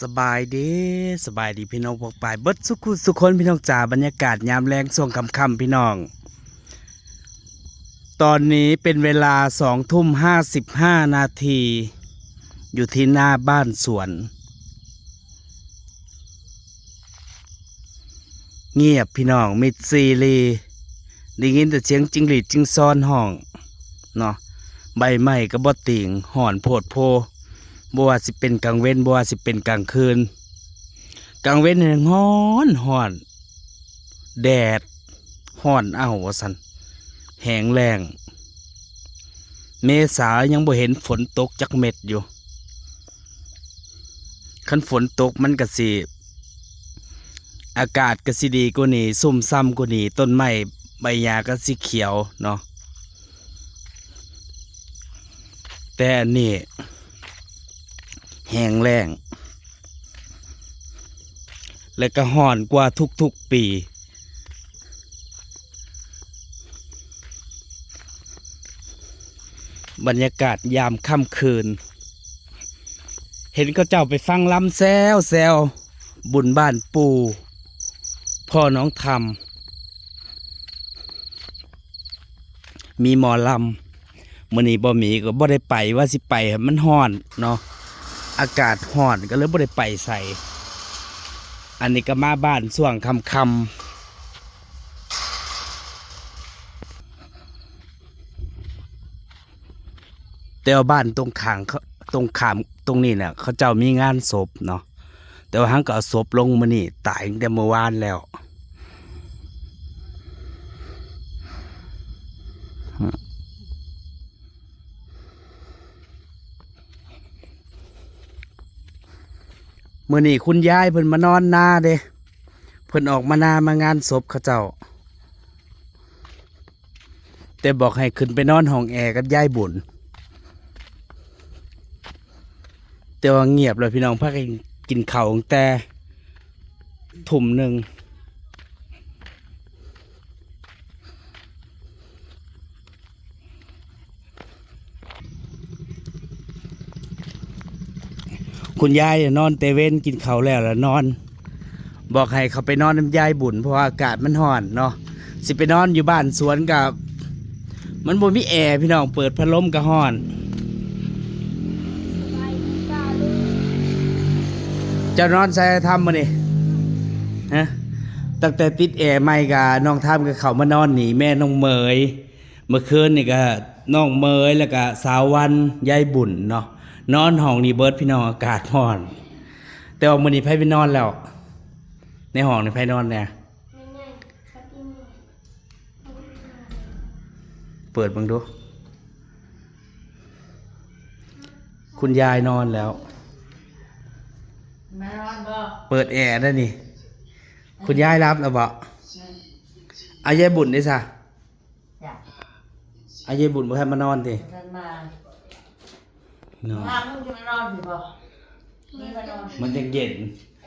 สบายดีสบายดีพี่น้องพวกปายเบิดสุขุสุคนพี่น้องจ๋าบรรยากาศยามแรงส่วงคำคำพี่น้อง ตอนนี้เป็นเวลาสองทุ่มห้าสิบห้านาที อยู่ที่หน้าบ้านสวน เงียบพี่น้องมิดซีรีได้ยินแต่เสียงจิงหรีดจิงซ้อนห้องเนาะใบไม้ก็บ่ติงห่อนโพดโพ บ่ว่าสิเป็นกลางเว้นบ่ว่าสิเป็นกลางคืน กลางเว้นเนี่ยร้อนฮ้อน แดดฮ้อนเอ้าว่าซั่นแห้งแล้งเมษายังบ่เห็นฝนตกจักเม็ดอยู่คันฝนตกมันก็สิอากาศก็สิดีกว่านี้ซุ่มซ้ำกว่านี้ต้นไม้ใบหญ้าก็สิเขียวเนาะแต่อันนี่ แห้งแล้ง และก็ห่อนกว่าทุกๆปี บรรยากาศยามค่ำคืน เห็นเขาเจ้าไปฟังลำแซวแซวบุญบ้านปูพ่อน้องทำมีหมอลำมื่อนี้บ่มีก็บ่ได้ไปว่าสิไปมันฮ้อนเนาะ อากาศห่อนก็เลยบ่ได้ไปใส่ อันนี้ก็มาบ้านส่วงคำคำแต่ว่าบ้านตรงขางเขาตรงขามตรงนี้เนี่ยเขาเจ้ามีงานศพเนาะแต่ว่าหังก็เอาศพลงมานี่ตายตั้งแต่เมื่อวานแล้ว มื่อนี้คุณยายเพิ่นมานอนนาเด้เพิ่นออกมานามางานศพเขาเจ้า แต่บอกให้ขึ้นไปนอนห้องแอร์กับยายบุญแต่ว่าเงียบเลยพี่น้องพักกินข่าวตั้งแต่ถุ่มหนึ่ง คุณยายนอนเตเวนกินเขาแล้วแล้วนอน บอกให้เขาไปนอนน้ำยายบุญเพราะอากาศมันร้อนเนาะสิไปนอนอยู่บ้านสวนกับ มันบ่มีแอร์พี่น้องเปิดพัดลมก็ร้อน จะนอนใส่ทำมานี่ฮะตั้งแต่ติดแอร์ใหม่กับน้องทำกับเขามานอนหนีแม่น้องเมยเมื่อคืนนี่ก็น้องเมยแล้วก็สาววันยายบุญเนาะ นอนห้องนี่เบิร์ดพี่น้องอากาศร้อน แต่ว่ามื้อนี้ไผไปนอนแล้ว ในห้องนี่ไผนอนเนี่ยเปิดเบังดู คุณยายนอนแล้ว มานอนบ่เปิดแอร์ได้นี่ คุณยายรับแล้วบ่เอายายบุญได้ซะจ้ะเอายายบุญบ่ให้มานอนติฉันมา เนาะถามมึงจะมานอนอยู่บ่นี่มานอนมันจะเย็น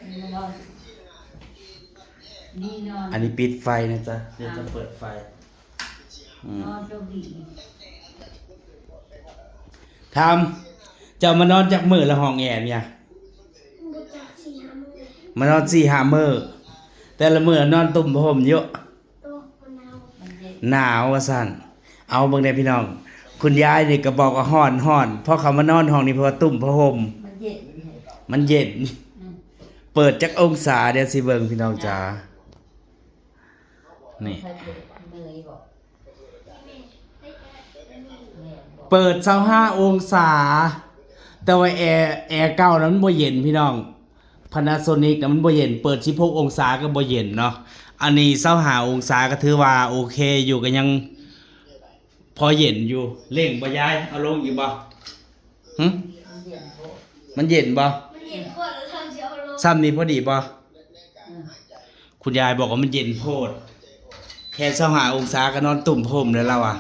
นี่มานอนนี่นอนอันนี้ปิดไฟนะจ๊ะเดี๋ยวจะเปิดไฟอืมนอนโชคดีทำเจ้ามานอนจากมือละห้องแอร์เนี่ยมานอนสี่หามือแต่ละมือนอนตุ่มผ้าห่มเยอะมันเย็นหนาวว่าสั่นเอาเบิ่งได้พี่น้อง คุณยายนี่ก็บอกว่าฮ้อนฮ้อนเพราะเขามานอนห้องนี้เพราะว่าตุ่มผ้าห่มมันเย็นมันเย็น เปิดจักองศาเดี๋ยวสิเบิ่งพี่น้องจ๋านี่เปิดเหนื่ยเปิดเช้าห้าองศา แต่ว่าแอร์แอร์เก่านั้นมันบ่เย็นพี่น้องพานาโซนิกนะมันบ่เย็น เปิด16องศาก็บ่เย็นเนาะ อันนี้เช้าหาองศาก็ถือว่าโอเคอยู่ก็ยัง พอเย็นอยู่เร่งบ่ยายเอาลงอยู่บ่หึมันเย็นโบมันเย็นบ่มันเห็นขวดแล้วทำเสียวลงซ้ำนี้พอดีบ่อืมคุณยายบอกว่ามันเย็นโพด แค่เช้าหาองศาก็นอนตุ่มโพมแล้วเราอะ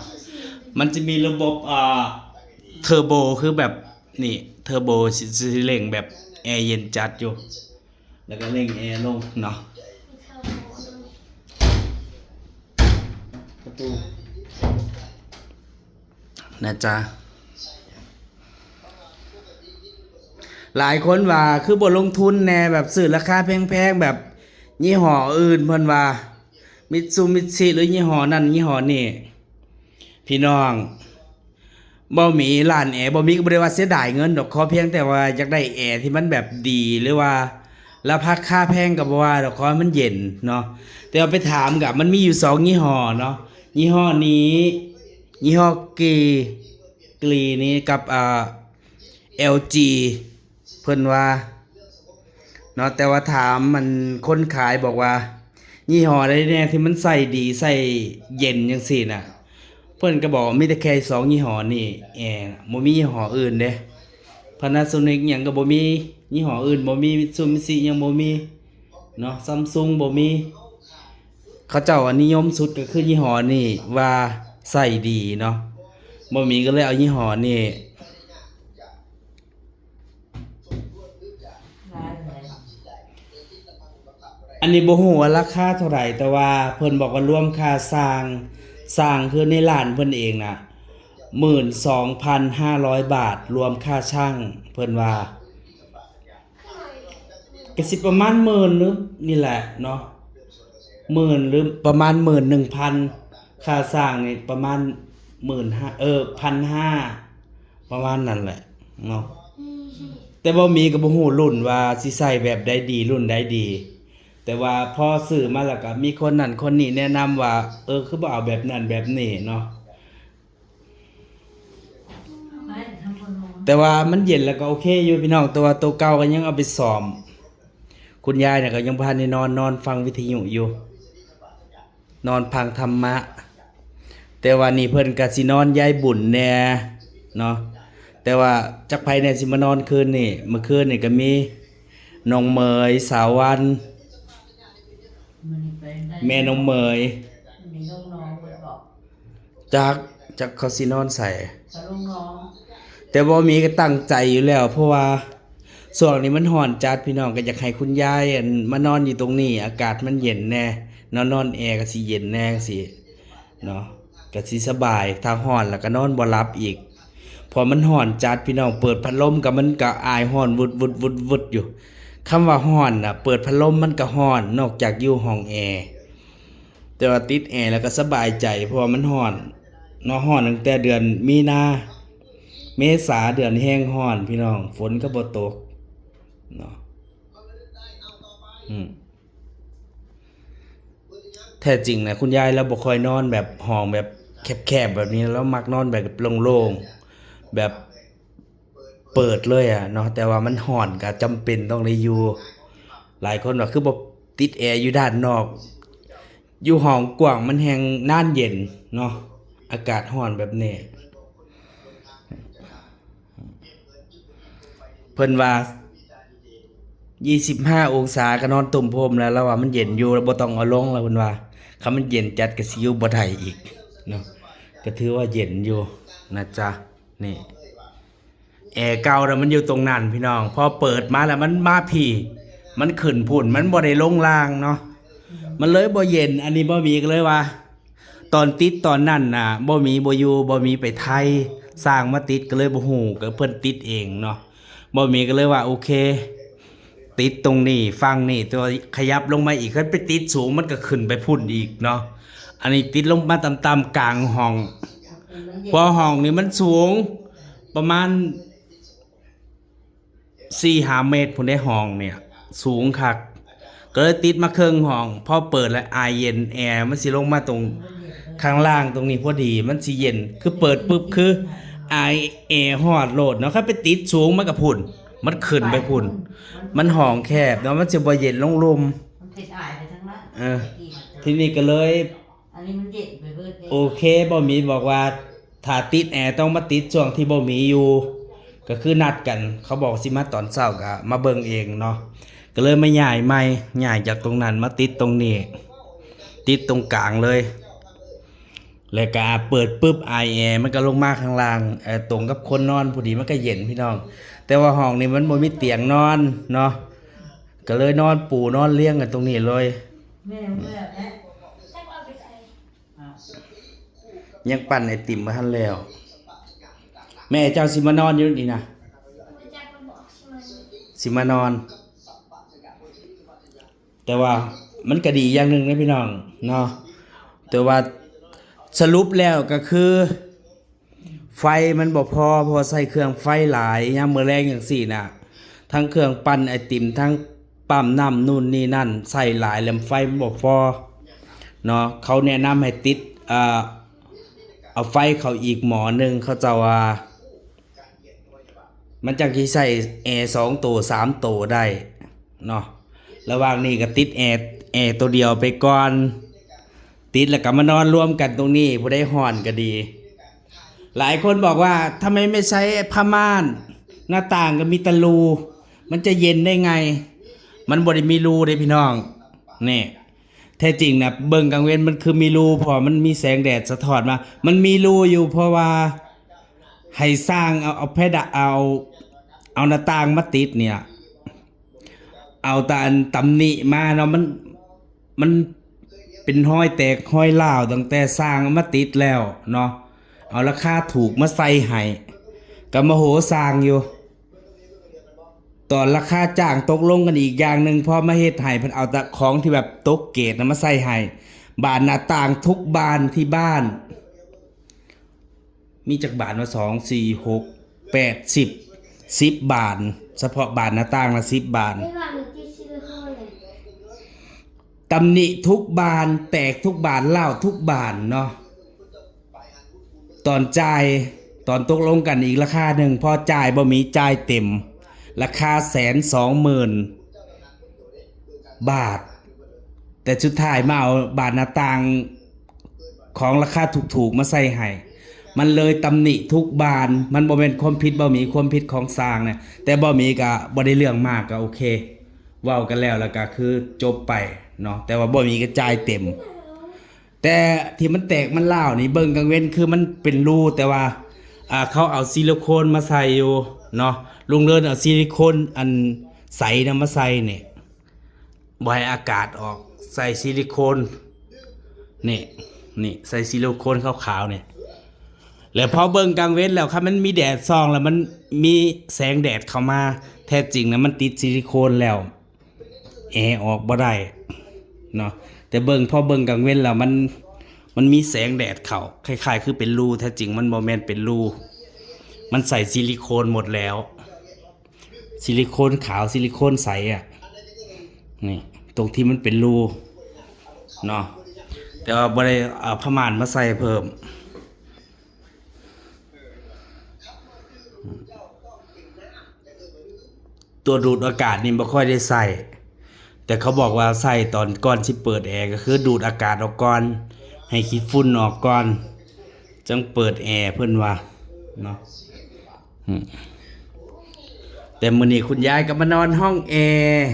มันจะมีระบบเอ่อเทอร์โบคือแบบนี่เทอร์โบสิสิเร่งแบบแอร์เย็นจัดอยู่ แล้วก็เร่งแอร์ลงเนาะประตู นะจ๊ะหลายคนว่าคือบ่ลงทุนแน่แบบซื้อราคาแพงๆแบบยี่ห้ออื่นเพิ่นว่ามิตซูมิตซิหรือยี่ห้อนั้นยี่ห้อนี้พี่น้องบ่มีร้านแอร์บ่มีก็บ่ได้ว่าเสียดายเงินดอกขอเพียงแต่ว่าอยากได้แอร์ที่มันแบบดีหรือว่าราคาค่าแพงก็บ่ว่าดอกขอมันเย็นเนาะแต่เอาไปถามกับมันมีอยู่สองยี่ห้อเนาะยี่ห้อนี้ ยี่ห้อกีกรีนี้กับอ่า LG เพิ่นว่าเนาะแต่ว่าถามมันคนขายบอกว่า ยี่ห้อใดแน่ที่มันใส่ดีใส่เย็นจังซี่น่ะ เพิ่นก็บอกมีแต่แค่สองยี่ห้อนี่แอร์น่ะบ่มียี่ห้ออื่นเด้ Panasonic หยังก็บ่มียี่ห้ออื่นบ่มี Mitsubishi ยังบ่มีเนาะ Samsung บ่มี เขาเจ้าอันนิยมสุดก็คือยี่ห้อนี่ว่า ใส่ดีเนาะบ่มีก็เลยเอายี่ห้อนี่อันนี้บ่ฮู้ว่าราคาเท่าไหร่แต่ว่าเพิ่นบอกว่ารวมค่าสร้างสร้างคือในร้านเพิ่นเองน่ะ12,500 บาท รวมค่าช่างเพิ่นว่าก็สิประมาณหมื่นหรือนี่แหละเนาะหมื่นหรือประมาณ11,000 ค่าสร้างนี่ประมาณ15,000เออ1,500ประมาณนั้นแหละเนาะแต่บ่มีก็บ่ฮู้รุ่นว่าสิใส่แบบใดดีรุ่นใดดี แต่ว่าพอซื้อมาแล้วก็มีคนนั้นคนนี้แนะนำว่า เออคือบ่เอาแบบนั้นแบบนี้เนาะไม่ทำคนนอนแต่ว่ามันเย็นแล้วก็โอเคอยู่พี่น้องแต่ว่าตัวเก่าก็ยังเอาไปซ่อม คุณยายเนี่ยก็ยังบ่ทันได้นอนนอนฟังวิทยุอยู่ นอนพังธรรมะ แต่ว่านี่เพิ่นก็สินอนยายบุญแน่เนาะแต่ว่าจักไผเนี่ยสิมานอนคืนนี่เมื่อคืนนี่ก็มีน้องเมยสาววันมันเป็นได้แม่น้องเมยมีลูกน้องไปบอกจักจักเขาสินอนใส่กับลูกน้องแต่บ่มีก็ตั้งใจอยู่แล้ว เพราะว่าช่วงนี้มันร้อนจัดพี่น้องก็อยากให้คุณยายอั่นมานอนอยู่ตรงนี้ อากาศมันเย็นแน่นอนนอนแอร์ก็สิเย็นแน่สิเนาะ ก็สิสบายถ้าร้อนแล้วก็นอนบ่หลับอีก พอมันร้อนจัดพี่น้องเปิดพัดลมก็มันก็อายร้อนวุดวุดวุดวุดอยู่คำว่าร้อนนะเปิดพัดลมมันก็ร้อนนอกจากอยู่ห้องแอร์แต่ว่าติดแอร์แล้วก็สบายใจเพราะมันร้อนเนาะร้อนตั้งแต่เดือนมีนาเมษาเดือนแห้งห้อน พี่น้อง ฝนก็บ่ตกเนาะแท้จริงนะคุณยายเราบ่ค่อยนอนแบบห้องแบบ แคบๆแบบนี้แล้วมักนอนแบบโล่งๆแบบเปิดเลยอะเนาะแต่ว่ามันห่อนก็จำเป็นต้องได้อยู่ หลายคนว่าคือบ่ติดแอร์อยู่ด้านนอก อยู่ห้องกว้างมันแฮงน่านเย็นเนาะอากาศร้อนแบบนี้เพิ่นว่า25องศาก็นอนตุ่มโพมแล้วแล้วว่ามันเย็นอยู่แล้วบ่ต้องเอาลงแล้วเพิ่นว่าคันมันเย็นจัดก็สิอยู่บ่ได้อีกเนาะ ก็ถือว่าเย็นอยู่นะจ๊ะนี่แอร์เก่าน่ะมันอยู่ตรงนั้นพี่น้อง พอเปิดมาแล้วมันมาพี่มันขึ้นพุ่นมันบ่ได้ลงล่างเนาะมันเลยบ่เย็น อันนี้บ่มีก็เลยว่า ตอนติดตอนนั้นน่ะบ่มีบ่อยู่บ่มีไปไทยสร้างมาติดก็เลยบ่ฮู้ก็เพิ่นติดเองเนาะบ่มีก็เลยว่าโอเค ติดตรงนี้ฟังนี่ตัวขยับลงมาอีกคันไปติดสูงมันก็ขึ้นไปพุ่นอีกเนาะ อันนี้ติดลงมาต่ำๆกลางห้องมันเย็นเพราะห้องนี่มันสูงประมาณ4 5เมตรพุ่นได้ห้องเนี่ย สูงคักก็เลยติดมาเครื่องห้องพอเปิดแล้วอายเย็นแอร์มันสิลงมาตรงข้างล่างตรงนี้พอดีมันสิเย็น คือเปิดปุ๊บคือไอเอฮอดโหลดเนาะครับไปติดสูงมันก็พุ่น มันขึ้นไปพุ่น มันห้องแคบเนาะมันสิบ่เย็นลงลมมันติดอายไปทั้งนั้นเออทีนี้ก็เลย อันนี้มันเย็นไปเบิดเลยโอเคบ่มีบอกว่าถ้าติดแอร์ต้องมาติดช่วงที่บ่มีอยู่ ก็คือนัดกัน เขาบอกสิมาตอนเช้าก็มาเบิ่งเองเนาะก็เลยมาย้ายใหม่ย้ายจากตรงนั้นมาติดตรงนี้ ติดตรงกลางเลย แล้วก็เปิดปุ๊บไอแอร์มันก็ลงมาข้างล่างเอ่อตรงกับคนนอนพอดีมันก็เย็นพี่น้อง แต่ว่าห้องนี้มันบ่มีเตียงนอนเนาะก็เลยนอนปูนอนเลี้ยงกันตรงนี้เลย แม่เมื่อแม่จักเอาไปใส่ อ้าว ยังปั่นไอติมมาทันแล้ว แม่เจ้าสิมานอนอยู่นี่นะมันจักมันบอกใช่ไหมสิมานอน แต่ว่ามันก็ดีอย่างหนึ่งนะพี่น้องเนาะแต่ว่าสรุปแล้วก็คือ ไฟมันบ่พอพอใส่เครื่องไฟหลายยามมื้อแรงอย่างสี่น่ะ ทั้งเครื่องปั้นไอติมทั้งปั๊มน้ำนู่นนี่นั่น ใส่หลายแล้วไฟมันบ่พอเนาะเขาแนะนำให้ติดอ่า เอาไฟเขาอีกหมอหนึ่งเขาจะว่า มันจังสิใส่แอร์สองตัวสามตัวได้เนาะระหว่างนี้ก็ติดแอร์แอร์ตัวเดียวไปก่อน ติดแล้วก็มานอนรวมกันตรงนี้ผู้ได้ห่อนก็ดี หลายคนบอกว่าทำไมไม่ใช้ผ้าม่าน หน้าต่างก็มีตะรูมันจะเย็นได้ไง มันบ่ได้มีรูเด้พี่น้องนี่ แท้จริงนะเบิ่งกลางเว้นมันคือมีรูพอมันมีแสงแดดสะท้อนมา มันมีรูอยู่เพราะว่าให้สร้างเอาเอาเพดเอาเอาหน้าต่างมาติดเนี่ย เอาแตาอันตำหนิมาเนาะมันมันเป็นห้อยแตกห้อยล่าวตั้งแต่สร้างมาติดแล้วเนาะเอาราคาถูกมาใส่ให้ก็มโหสร้างอยู่ ตอนราคาจ้างตกลงกันอีกอย่างหนึ่งพอมาเฮ็ดให้เพิ่นเอาแต่ของที่แบบตกเกรดนะมาใส่ให้บานหน้าต่างทุกบานที่บ้าน มีจากบาทมาสองสี่หกแปดสิบสิบบาทเฉพาะบาทหน้าต่างละสิบบาทไม่ว่าหนูติดซิลิโคนเลยตำหนิทุกบานแตกทุกบานเล่าทุกบานเนาะตอนจ่ายตอนตกลงกันอีกราคาหนึ่งพอจ่ายบ่มีจ่ายเต็ม ราคาแสนสองหมื่นบาท แต่สุดท้ายมาเอาบาทหน้าต่างของราคาถูกๆมาใส่ให้มันเลยตำหนิทุกบาน มันบ่เป็นความผิดบ่มีความผิดของสร้างเนี่ยแต่บ่มีก็บ่ได้เรื่องมากก็โอเคเว้ากันแล้วแล้วก็คือจบไปเนาะแต่ว่าบ่มีกระจายเต็ม แต่ที่มันแตกมันเล่านี่เบิ่งกังเว้นคือมันเป็นรูแต่ว่าอ่าเขาเอาซิลิโคนมาใส่อยู่ เนาะลุงเลิศเอาซิลิโคนอันใสนะมาใส่เนี่ยบ่ให้อากาศออกใส่ซิลิโคนนี่นี่ใส่ซิลิโคนขาวๆเนี่ยแล้วพอเบิ่งกลางเว้นแล้วครับมันมีแดดส่องแล้วมันมีแสงแดดเข้ามา แท้จริงนะมันติดซิลิโคนแล้วแอร์ออกบ่ได้เนาะแต่เบิ่งพอเบิ่งกลางเว้นแล้วมันมันมีแสงแดดเข้าคล้ายๆ คือเป็นรูแท้จริงมันบ่แม่นเป็นรู มันใส่ซิลิโคนหมดแล้ว ซิลิโคนขาวซิลิโคนใสอะนี่ตรงที่มันเป็นรูเนาะแต่ว่าบ่ได้เอาผ้าม่านมาใส่เพิ่ม ตัวดูดอากาศนี่ไม่ค่อยได้ใส่แต่เขาบอกว่าใส่ตอนก่อนที่เปิดแอร์ก็คือดูดอากาศออกก่อน ให้ขี้ฝุ่นออกก่อน จังเปิดแอร์เพิ่นว่าเนาะ แต่มื้อนี้คุณยายก็มานอนห้องแอร์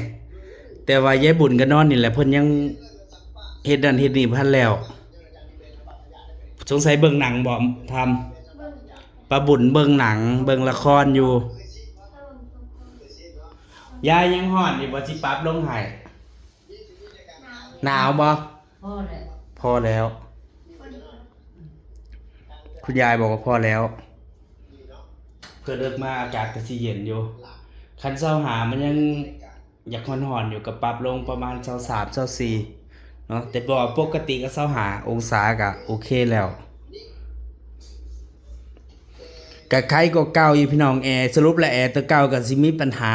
แต่ว่ายายบุญก็นอนนี่แหละเพิ่นยังเฮ็ดนั่นเฮ็ดนี่พันแล้ว สงสัยเบิ่งหนังบ่ทำเบิ่งป้าบุญเบิ่งหนัง เบิ่งละครอยู่ถ้าเบิ่งตรงยายยังห่อนอยู่บ่สิปรับลงให้หนาวหนาวบ่พ่อแหละพอแล้วพอดีคุณยายบอกว่าพอแล้ว เพื่อเลิกมาอากาศก็สิเย็นอยู่คันเช้าหามันยังอยากห่อนๆอยู่กับปรับลงประมาณเช้าสามเช้าสี่เนาะแต่บอกปกติก็เช้าหาองศาก็โอเคแล้วกับใครก็เก่าอยู่พี่น้องแอร์สรุปแล้วแอร์ตัวเก่าก็สิมีปัญหา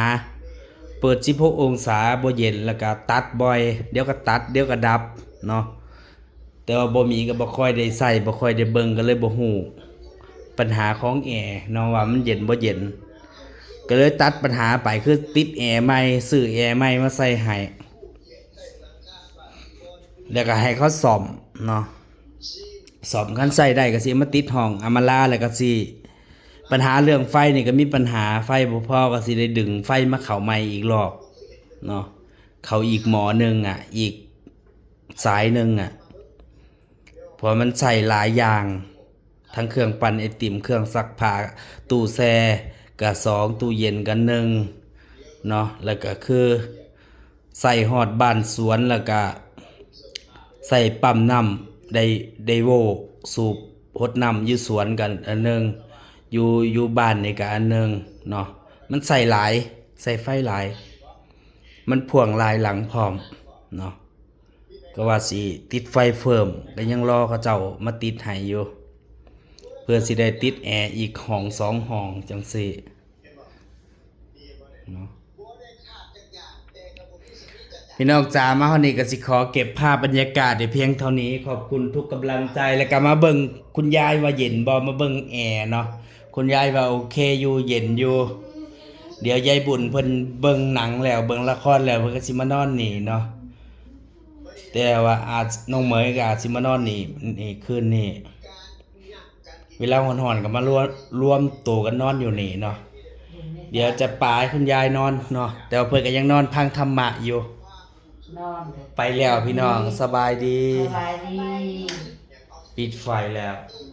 เปิด16องศาบ่เย็นแล้วก็ตัดบ่อย เดี๋ยวก็ตัดเดี๋ยวก็ดับเนาะแต่ว่าบ่มีก็บ่ค่อยได้ใส่บ่ค่อยได้เบิ่งก็เลยบ่ฮู้ ปัญหาของแอร์นาะว่ามันเย็นบ่เย็น ก็เลยตัดปัญหาไปคือติดแอร์ใหม่ซื้อแอร์ใหม่มาใส่ให้แล้วก็ให้เขาซ่อมเนาะซ่อมคันใส่ได้ก็สิมาติดห้องอามาลาแล้วก็สิปัญหาเรื่องไฟนี่ก็มีปัญหาไฟบ่พอก็สิได้ดึงไฟมาเข้าใหม่อีกรอบเนาะเขาอีกหมอหนึ่งอะ อีกสายหนึ่งอะเพราะมันใส่หลายอย่าง ทั้งเครื่องปั่นไอติมเครื่องซักผ้าตู้แช่กับสองตู้เย็นกันหนึ่งเนาะแล้วก็คือใส่หอดบ้านสวนแล้วก็ใส่ปั๊มน้ำไดไดโวสูบหดน้ำอยู่สวนกันอันหนึ่งอยู่อยู่บ้านนี่ก็อันหนึ่งเนาะมันใส่หลายใส่ไฟหลาย มันพ่วงลายหลังพร้อมเนาะก็ว่าสิติดไฟเฟิร์มก็ยังรอเขาเจ้ามาติดให้อยู่ เพื่อสิได้ติดแอร์อีกห้องสองห้องจังซี่เนาะพี่น้องจ๋ามาเฮานี้ก็สิขอเก็บภาพบรรยากาศได้เพียงเท่านี้ ขอบคุณทุกกำลังใจแล้วก็มาเบิ่งคุณยายว่าเย็นบ่มาเบิ่งแอร์เนาะคุณยายว่าโอเคอยู่เย็นอยู่ เดี๋ยวยายบุญเพิ่นเบิ่งหนังแล้วเบิ่งละครแล้วเพิ่นก็สิมานอนนี่เนาะแต่ว่าอาจน้องเหมยก็อาจสิมานอนนี่นี่คืนนี้ เวลาหอนๆก็มารวมรวมตัวกันนอนอยู่นี่เนาะเดี๋ยวจะปาให้คุณยายนอนเนาะแต่ว่าเพิ่นก็ยังนอนพังธรรมะอยู่ นอนเลยไปแล้วพี่น้องสบายดี สบายดี ปิดไฟแล้วอี